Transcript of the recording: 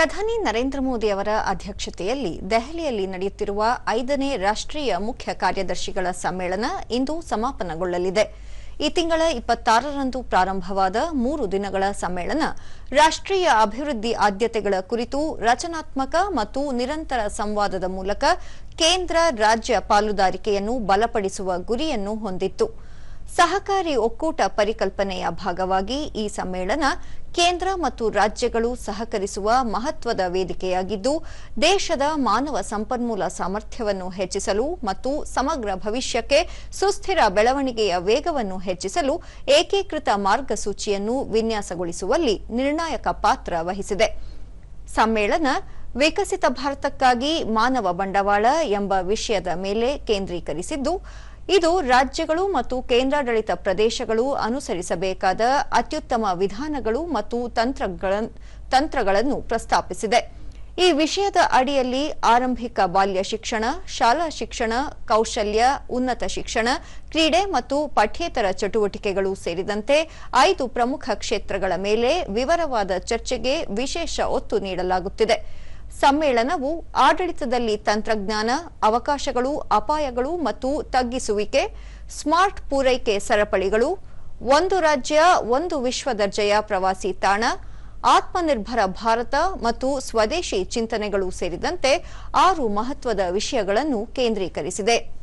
ಪ್ರಧಾನಿ ನರೇಂದ್ರ ಮೋದಿ ಅವರ ಅಧ್ಯಕ್ಷತೆಯಲ್ಲಿ ದೆಹಲಿಯಲ್ಲಿ ನಡೆಯುತ್ತಿರುವ ಐದನೇ ರಾಷ್ಟ್ರೀಯ ಮುಖ್ಯ ಕಾರ್ಯದರ್ಶಿಗಳ ಸಮ್ಮೇಳನ ಇಂದು ಸಮಾಪನಗೊಳ್ಳಲಿದೆ. ಈ ತಿಂಗಳ ಇಪ್ಪತ್ತಾರರಂದು ಪ್ರಾರಂಭವಾದ ಮೂರು ದಿನಗಳ ಸಮ್ಮೇಳನ ರಾಷ್ಟ್ರೀಯ ಅಭಿವೃದ್ಧಿ ಆದ್ಯತೆಗಳ ಕುರಿತು ರಚನಾತ್ಮಕ ಮತ್ತು ನಿರಂತರ ಸಂವಾದದ ಮೂಲಕ ಕೇಂದ್ರ ರಾಜ್ಯ ಪಾಲುದಾರಿಕೆಯನ್ನು ಬಲಪಡಿಸುವ ಗುರಿಯನ್ನು ಹೊಂದಿತ್ತು. ಸಹಕಾರಿ ಒಕ್ಕೂಟ ಪರಿಕಲ್ಪನೆಯ ಭಾಗವಾಗಿ ಈ ಸಮ್ಮೇಳನ ಕೇಂದ್ರ ಮತ್ತು ರಾಜ್ಯಗಳು ಸಹಕರಿಸುವ ಮಹತ್ವದ ವೇದಿಕೆಯಾಗಿದ್ದು, ದೇಶದ ಮಾನವ ಸಂಪನ್ಮೂಲ ಸಾಮರ್ಥ್ಯವನ್ನು ಹೆಚ್ಚಿಸಲು ಮತ್ತು ಸಮಗ್ರ ಭವಿಷ್ಯಕ್ಕೆ ಸುಸ್ಥಿರ ಬೆಳವಣಿಗೆಯ ವೇಗವನ್ನು ಹೆಚ್ಚಿಸಲು ಏಕೀಕೃತ ಮಾರ್ಗಸೂಚಿಯನ್ನು ವಿನ್ಯಾಸಗೊಳಿಸುವಲ್ಲಿ ನಿರ್ಣಾಯಕ ಪಾತ್ರ ವಹಿಸಿದೆ. ಸಮ್ಮೇಳನ ವಿಕಸಿತ ಭಾರತಕ್ಕಾಗಿ ಮಾನವ ಬಂಡವಾಳ ಎಂಬ ವಿಷಯದ ಮೇಲೆ ಕೇಂದ್ರೀಕರಿಸಿದ್ದು ಇದು ರಾಜ್ಯಗಳು ಮತ್ತು ಕೇಂದ್ರಾಡಳಿತ ಪ್ರದೇಶಗಳು ಅನುಸರಿಸಬೇಕಾದ ಅತ್ಯುತ್ತಮ ವಿಧಾನಗಳು ಮತ್ತು ತಂತ್ರಗಳ- ತಂತ್ರಗಳನ್ನು ಪ್ರಸ್ತಾಪಿಸಿದೆ. ಈ ವಿಷಯದ ಅಡಿಯಲ್ಲಿ ಆರಂಭಿಕ ಬಾಲ್ಯ ಶಿಕ್ಷಣ, ಶಾಲಾ ಶಿಕ್ಷಣ, ಕೌಶಲ್ಯ, ಉನ್ನತ ಶಿಕ್ಷಣ, ಕ್ರೀಡೆ ಮತ್ತು ಪಠ್ಯೇತರ ಚಟುವಟಿಕೆಗಳು ಸೇರಿದಂತೆ ಐದು ಪ್ರಮುಖ ಕ್ಷೇತ್ರಗಳ ಮೇಲೆ ವಿವರವಾದ ಚರ್ಚೆಗೆ ವಿಶೇಷ ಒತ್ತು ನೀಡಲಾಗುತ್ತಿದೆ. ಸಮ್ಮೇಳನವು ಆಡಳಿತದಲ್ಲಿ ತಂತ್ರಜ್ಞಾನ, ಅವಕಾಶಗಳು, ಅಪಾಯಗಳು ಮತ್ತು ತಗ್ಗಿಸುವಿಕೆ, ಸ್ಮಾರ್ಟ್ ಪೂರೈಕೆ ಸರಪಳಿಗಳು, ಒಂದು ರಾಜ್ಯ, ಒಂದು ವಿಶ್ವ ದರ್ಜೆಯ ಪ್ರವಾಸಿ ತಾಣ, ಆತ್ಮನಿರ್ಭರ ಭಾರತ ಮತ್ತು ಸ್ವದೇಶಿ ಚಿಂತನೆಗಳು ಸೇರಿದಂತೆ ಆರು ಮಹತ್ವದ ವಿಷಯಗಳನ್ನು ಕೇಂದ್ರೀಕರಿಸಿದೆ.